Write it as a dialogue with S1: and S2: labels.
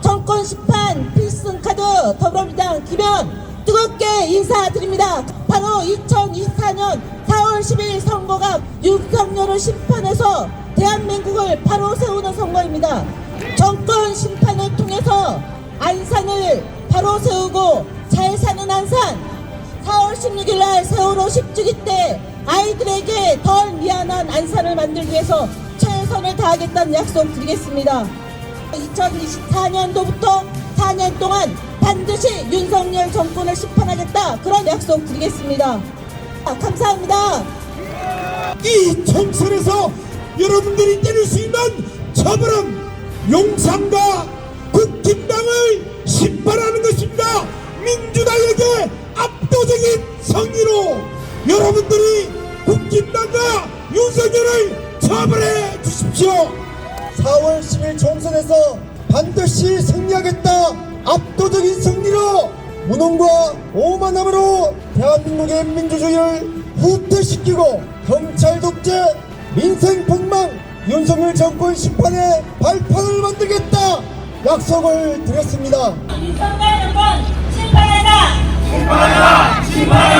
S1: 정권 심판 필승 카드 더불어민주당 김현 뜨겁게 인사드립니다. 바로 2024년 4월 10일 선거가 윤석열을 심판해서 대한민국을 바로 세우는 선거입니다. 정권 심판을 통해서 안산을 바로 세우고 잘 사는 안산 4월 16일 날 세월호 10주기 때 아이들에게 덜 미안한 안산을 만들기 위해서 최선을 다하겠다는 약속 드리겠습니다. 2024년도부터 4년 동안 반드시 윤석열 정권을 심판하겠다 그런 약속 드리겠습니다. 아, 감사합니다.
S2: 이 총선에서 여러분들이 때릴 수 있는 처벌은 용산과 국힘당을 심판하는 것입니다. 민주당에게 압도적인 성의로 여러분들이 국힘당과 윤석열을 처벌해 주십시오.
S3: 4월 10일 총선에서 반드시 승리하겠다. 압도적인 승리로 무능과 오만함으로 대한민국의 민주주의를 후퇴시키고 경찰 독재 민생 폭망 윤석열 정권 심판의 발판을 만들겠다. 약속을 드렸습니다.
S4: 윤석열 정권 심판하다! 심판하다! 심판하다!